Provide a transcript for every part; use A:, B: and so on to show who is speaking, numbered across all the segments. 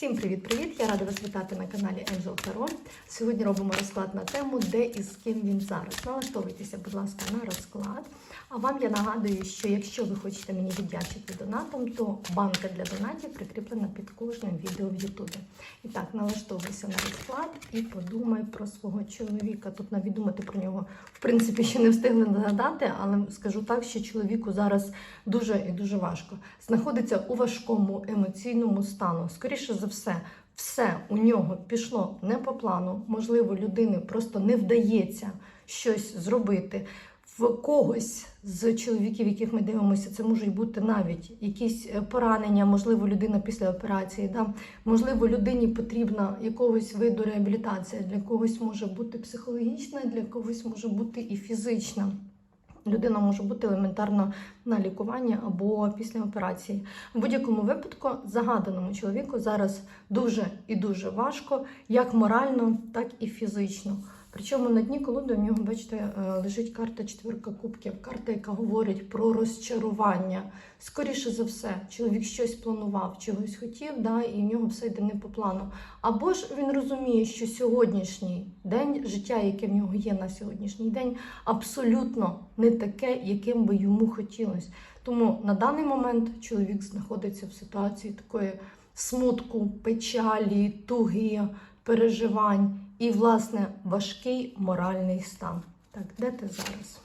A: Всім привіт-привіт! Я рада вас вітати на каналі Angel Tarot. Сьогодні робимо розклад на тему, де і з ким він зараз. Налаштовуйтеся, будь ласка, на розклад. А вам я нагадую, що якщо ви хочете мені віддячити донатом, то банка для донатів прикріплена під кожним відео в Ютубі. І так, налаштовуйся на розклад і подумай про свого чоловіка. Тут навіть думати про нього, в принципі, ще не встигли нагадати, але скажу так, що чоловіку зараз дуже і дуже важко. Знаходиться у важкому емоційному стану. Скоріше за все, все у нього пішло не по плану. Можливо, людини просто не вдається щось зробити. В когось з чоловіків, яких ми дивимося, це можуть бути навіть якісь е, поранення, можливо, людина після операції. Да? Можливо, людині потрібна якогось виду реабілітація. Для когось може бути психологічна, для когось може бути і фізична. Людина може бути елементарно на лікуванні або після операції. В будь-якому випадку загаданому чоловіку зараз дуже і дуже важко, як морально, так і фізично. Причому на дні колоди у нього, бачите, е, лежить карта четвірка кубків, карта, яка говорить про розчарування. Скоріше за все, чоловік щось планував, чогось хотів, да, і в нього все йде не по плану. Або ж він розуміє, що сьогоднішній день, життя, яке в нього є на сьогоднішній день, абсолютно не таке, яким би йому хотілося. Тому на даний момент чоловік знаходиться в ситуації такої смутку, печалі, туги, переживань і, власне, важкий моральний стан. Так, де ти зараз?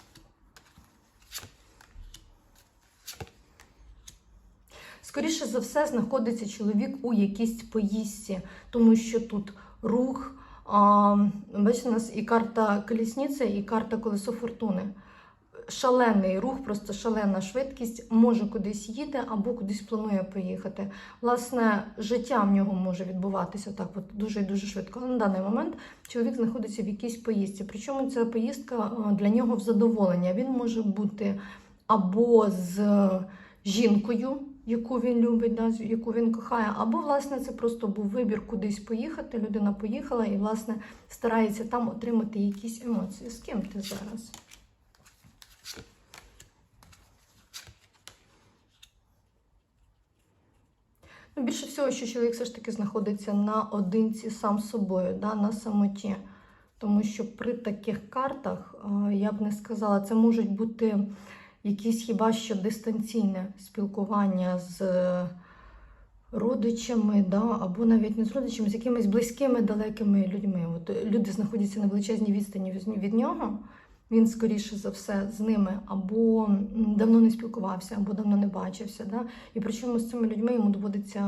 A: Скоріше за все, знаходиться чоловік у якійсь поїздці, тому що тут рух. А, бачите, у нас і карта колісниці, і карта колесо фортуни. Шалений рух, просто шалена швидкість, може кудись їде або кудись планує поїхати. Власне, життя в нього може відбуватися так, от дуже і дуже швидко. Але на даний момент чоловік знаходиться в якійсь поїздці. Причому ця поїздка для нього в задоволення. Він може бути або з жінкою, яку він любить, да, яку він кохає, або, власне, це просто був вибір кудись поїхати. Людина поїхала і, власне, старається там отримати якісь емоції. З ким ти зараз? Більше всього, що чоловік все ж таки знаходиться наодинці сам собою, да, на самоті. Тому що при таких картах, я б не сказала, це можуть бути якісь хіба що дистанційне спілкування з родичами, да, або навіть не з родичами, з якимись близькими, далекими людьми. От Люди знаходяться на величезній відстані від нього. Він, скоріше за все, з ними або давно не спілкувався, або давно не бачився. Да? І причому з цими людьми йому доводиться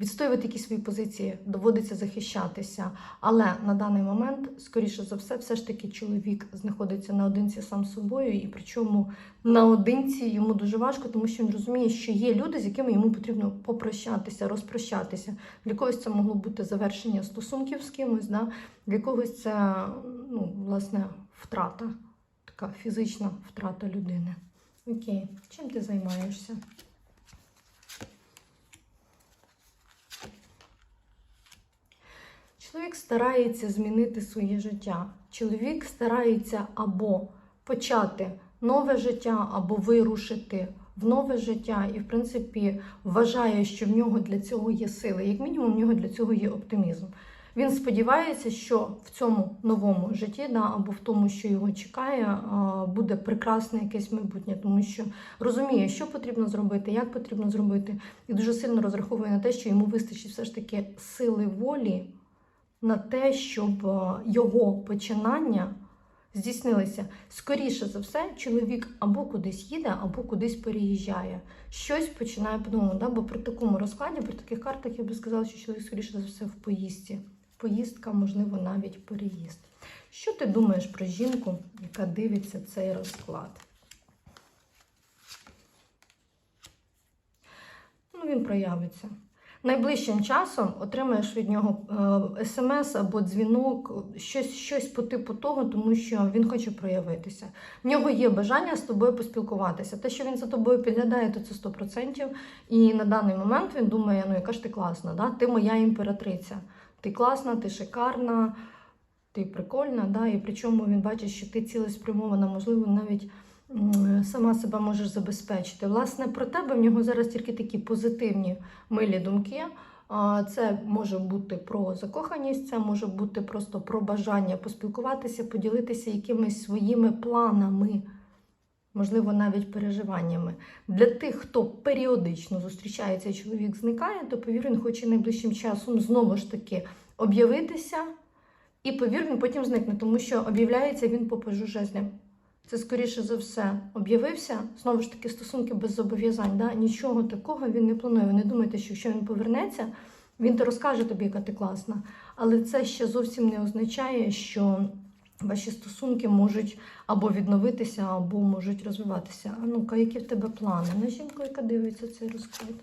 A: відстоювати якісь свої позиції, доводиться захищатися. Але на даний момент, скоріше за все, все ж таки чоловік знаходиться наодинці сам з собою, і причому наодинці йому дуже важко, тому що він розуміє, що є люди, з якими йому потрібно попрощатися, розпрощатися. Для когось це могло бути завершення стосунків з кимось, да? для когось це ну, власне втрата, така фізична втрата людини. Окей, чим ти займаєшся? Чоловік старається змінити своє життя. Чоловік старається або почати нове життя, або вирушити в нове життя, і, в принципі, вважає, що в нього для цього є сили. Як мінімум, в нього для цього є оптимізм. Він сподівається, що в цьому новому житті, да, або в тому, що його чекає, буде прекрасне якесь майбутнє, тому що розуміє, що потрібно зробити, як потрібно зробити, і дуже сильно розраховує на те, що йому вистачить все ж таки сили волі на те, щоб його починання здійснилися. Скоріше за все, чоловік або кудись їде, або кудись переїжджає. Щось починає по-новому. Да? Бо при такому розкладі, при таких картах, я би сказала, що чоловік, скоріше за все, в поїздці. Поїздка, можливо, навіть переїзд. Що ти думаєш про жінку, яка дивиться цей розклад? Ну, він проявиться. Найближчим часом отримаєш від нього е, смс або дзвінок, щось щось по типу того, тому що він хоче проявитися. В нього є бажання з тобою поспілкуватися. Те, що він за тобою підглядає, то це 100%. І на даний момент він думає, ну яка ж ти класна, да? ти моя імператриця. Ти класна, ти шикарна, ти прикольна, да? і причому він бачить, що ти цілеспрямована, можливо, навіть сама себе можеш забезпечити. Власне, про тебе в нього зараз тільки такі позитивні милі думки. Це може бути про закоханість, це може бути просто про бажання поспілкуватися, поділитися якимись своїми планами, можливо, навіть переживаннями. Для тих, хто періодично зустрічається і чоловік зникає, то повір, він хоче найближчим часом знову ж таки об'явитися. І повір, він потім зникне, тому що об'являється він по пажу. Це, скоріше за все, об'явився. Знову ж таки, стосунки без зобов'язань. Да? Нічого такого він не планує. Ви не думайте, що якщо він повернеться, він то розкаже тобі, яка ти класна. Але це ще зовсім не означає, що ваші стосунки можуть або відновитися, або можуть розвиватися. А ну-ка, які в тебе плани? На жінку, яка дивиться цей розклад?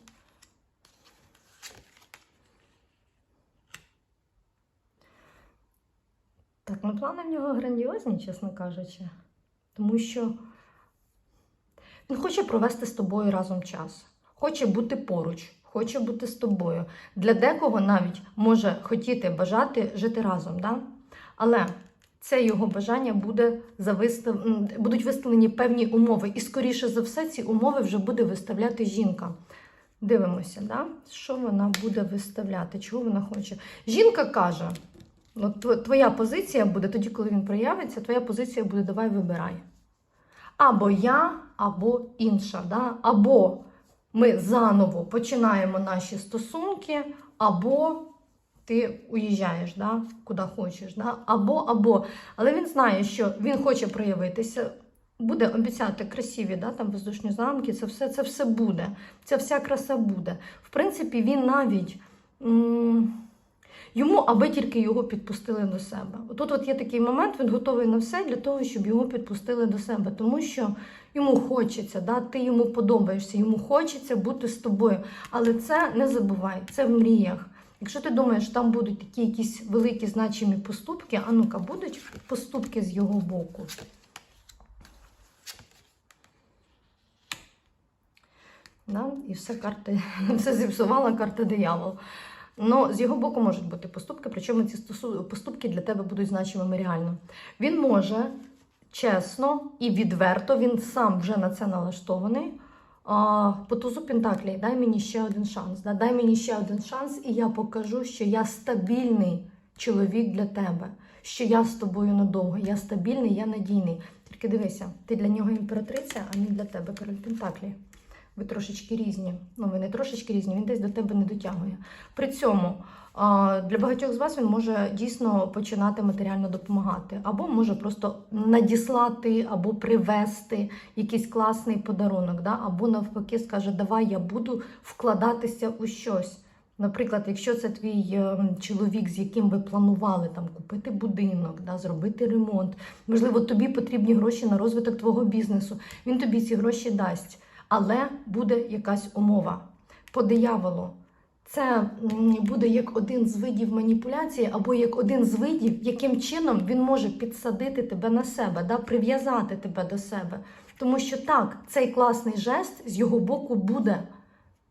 A: Так, ну плани в нього грандіозні, чесно кажучи. Тому що він хоче провести з тобою разом час, хоче бути поруч, хоче бути з тобою. Для декого навіть може хотіти бажати жити разом. Да? Але це його бажання буде завистав... будуть виставлені певні умови. І, скоріше за все, ці умови вже буде виставляти жінка. Дивимося, да? що вона буде виставляти, чого вона хоче. Жінка каже: от твоя позиція буде тоді, коли він проявиться, твоя позиція буде давай вибирай. Або я, або інша. Да? Або ми заново починаємо наші стосунки, або ти уїжджаєш, да? куди хочеш. Да? Або, або. Але він знає, що він хоче проявитися, буде обіцяти красиві, да? там воздушні замки, це все, це все буде. Ця вся краса буде. В принципі, він навіть. м, Йому, аби тільки його підпустили до себе. Тут от є такий момент, він готовий на все для того, щоб його підпустили до себе, тому що йому хочеться, да? ти йому подобаєшся, йому хочеться бути з тобою. Але це не забувай, це в мріях. Якщо ти думаєш, там будуть такі якісь великі значимі поступки, а ну-ка, будуть поступки з його боку. Да? І все карти, все зіпсувала карта диявол. Ну, з його боку можуть бути поступки, причому ці поступки для тебе будуть значимими реально. Він може чесно і відверто, він сам вже на це налаштований. По тузу Пентаклей, дай мені ще один шанс. Да? Дай мені ще один шанс, і я покажу, що я стабільний чоловік для тебе, що я з тобою надовго, я стабільний, я надійний. Тільки дивися, ти для нього імператриця, а він для тебе король Пентаклі. Ви трошечки різні. Ну, ви не трошечки різні, він десь до тебе не дотягує. При цьому для багатьох з вас він може дійсно починати матеріально допомагати, або може просто надіслати, або привезти якийсь класний подарунок, да? або навпаки скаже, давай я буду вкладатися у щось. Наприклад, якщо це твій е, чоловік, з яким ви планували там купити будинок, да, зробити ремонт, можливо, тобі потрібні гроші на розвиток твого бізнесу, він тобі ці гроші дасть. Але буде якась умова. По дияволу. Це буде як один з видів маніпуляції, або як один з видів, яким чином він може підсадити тебе на себе, да, прив'язати тебе до себе. Тому що так, цей класний жест з його боку буде.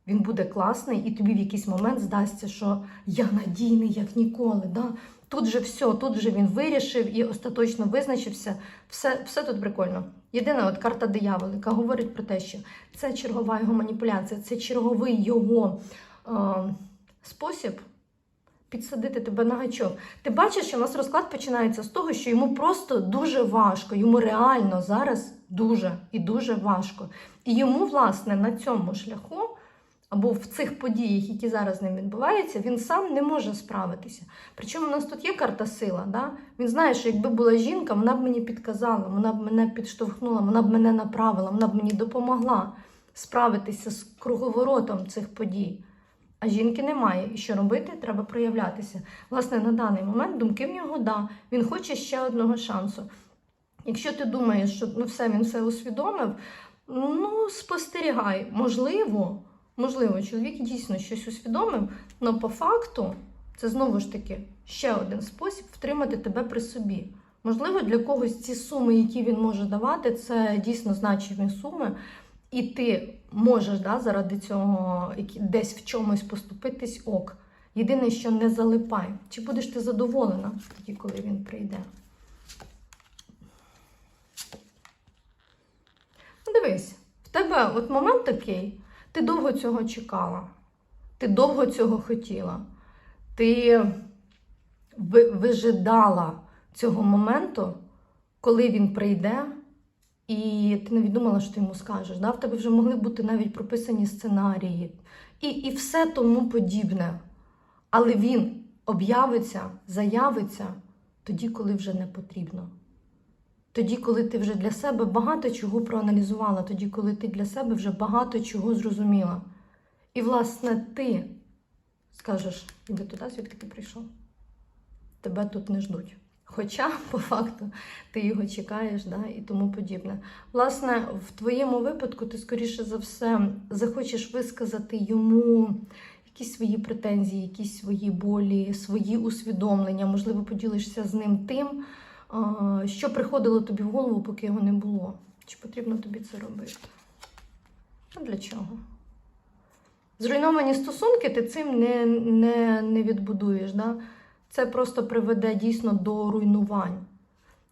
A: Він буде класний, і тобі в якийсь момент здасться, що я надійний, як ніколи. Да? Тут же все, тут же він вирішив і остаточно визначився. Все, все тут прикольно. Єдина от карта диявола, яка говорить про те, що це чергова його маніпуляція, це черговий його е, спосіб підсадити тебе на гачок. Ти бачиш, що у нас розклад починається з того, що йому просто дуже важко, йому реально зараз дуже і дуже важко. І йому, власне, на цьому шляху. Або в цих подіях, які зараз ним відбуваються, він сам не може справитися. Причому у нас тут є карта сила. Да? Він знає, що якби була жінка, вона б мені підказала, вона б мене підштовхнула, вона б мене направила, вона б мені допомогла справитися з круговоротом цих подій. А жінки немає. І що робити? Треба проявлятися. Власне, на даний момент думки в нього да. Він хоче ще одного шансу. Якщо ти думаєш, що ну все, він все усвідомив, ну спостерігай, можливо. Можливо, чоловік дійсно щось усвідомив, але по факту це знову ж таки ще один спосіб втримати тебе при собі. Можливо, для когось ці суми, які він може давати, це дійсно значимі суми, і ти можеш да, заради цього десь в чомусь поступитись ок. Єдине, що не залипай. Чи будеш ти задоволена тоді, коли він прийде? Дивись, в тебе от момент такий, ти довго цього чекала, ти довго цього хотіла, ти вижидала цього моменту, коли він прийде, і ти навіть думала, що ти йому скажеш. Да? В тебе вже могли бути навіть прописані сценарії і, і все тому подібне. Але він об'явиться, заявиться тоді, коли вже не потрібно. Тоді, коли ти вже для себе багато чого проаналізувала, тоді, коли ти для себе вже багато чого зрозуміла. І, власне, ти скажеш, іди туди, звідки ти прийшов. Тебе тут не ждуть. Хоча, по факту, ти його чекаєш да, і тому подібне. Власне, в твоєму випадку ти, скоріше за все, захочеш висказати йому якісь свої претензії, якісь свої болі, свої усвідомлення, можливо, поділишся з ним тим, що приходило тобі в голову, поки його не було. Чи потрібно тобі це робити? А для чого? Зруйновані стосунки ти цим не, не, не відбудуєш. Да? Це просто приведе дійсно до руйнувань.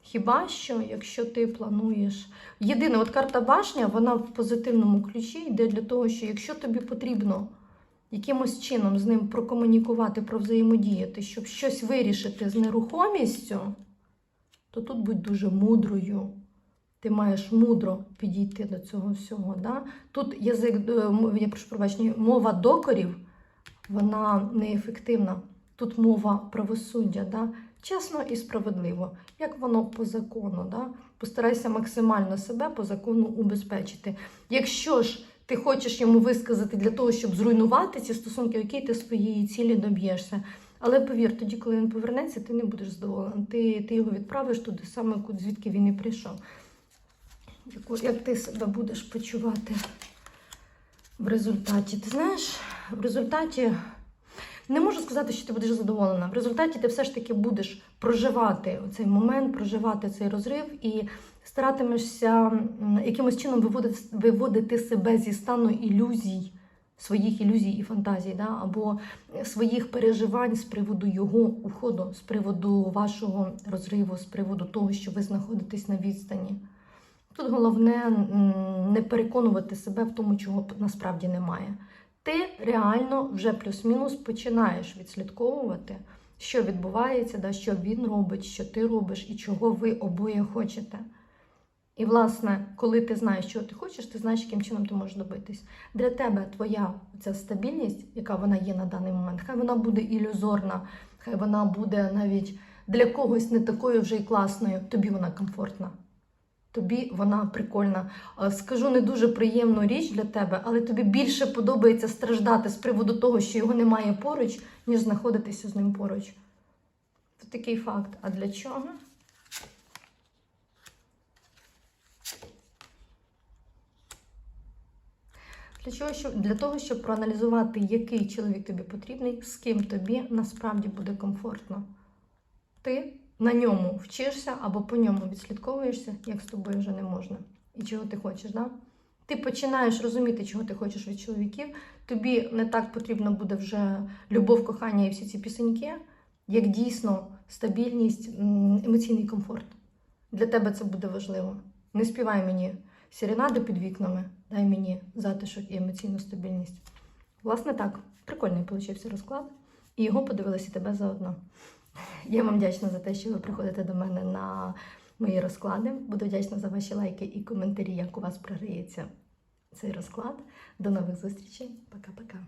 A: Хіба що, якщо ти плануєш. Єдине, от карта башня, вона в позитивному ключі йде для того, що якщо тобі потрібно якимось чином з ним прокомунікувати, провзаємодіяти, щоб щось вирішити з нерухомістю, то тут будь дуже мудрою. Ти маєш мудро підійти до цього всього. Да? Тут язик, е, я прошу пробачення, мова докорів, вона неефективна. Тут мова правосуддя, да? чесно і справедливо, як воно по закону. Да? Постарайся максимально себе по закону убезпечити. Якщо ж ти хочеш йому висказати для того, щоб зруйнувати ці стосунки, які ти своєї цілі доб'єшся. Але повір, тоді, коли він повернеться, ти не будеш задоволений. Ти, ти його відправиш туди саме, звідки він і прийшов. Яку- Як ти себе будеш почувати в результаті? Ти знаєш, в результаті не можу сказати, що ти будеш задоволена. В результаті ти все ж таки будеш проживати цей момент, проживати цей розрив і старатимешся якимось чином виводити, виводити себе зі стану ілюзій, своїх ілюзій і фантазій, да? або своїх переживань з приводу його уходу, з приводу вашого розриву, з приводу того, що ви знаходитесь на відстані. Тут головне не переконувати себе в тому, чого насправді немає. Ти реально вже плюс-мінус починаєш відслідковувати, що відбувається, да, що він робить, що ти робиш і чого ви обоє хочете. І, власне, коли ти знаєш, що ти хочеш, ти знаєш, яким чином ти можеш добитись. Для тебе твоя ця стабільність, яка вона є на даний момент, хай вона буде ілюзорна, хай вона буде навіть для когось не такою вже й класною, тобі вона комфортна. Тобі вона прикольна. Е, Скажу не дуже приємну річ для тебе, але тобі більше подобається страждати з приводу того, що його немає поруч, ніж знаходитися з ним поруч. Це такий факт. А для чого? Для чого? Щоб, для того, щоб проаналізувати, який чоловік тобі потрібний, з ким тобі насправді буде комфортно. Ти на ньому вчишся або по ньому відслідковуєшся, як з тобою вже не можна. І чого ти хочеш, да? Ти починаєш розуміти, чого ти хочеш від чоловіків. Тобі не так потрібно буде вже любов, кохання і всі ці пісеньки, як дійсно стабільність, емоційний комфорт. Для тебе це буде важливо. Не співай мені сіренади під вікнами, дай мені затишок і емоційну стабільність. Власне, так, прикольний получився розклад, і його подивилися тебе заодно. Я вам вдячна за те, що ви приходите до мене на мої розклади. Буду вдячна за ваші лайки і коментарі, як у вас програється цей розклад. До нових зустрічей. Пока-пока.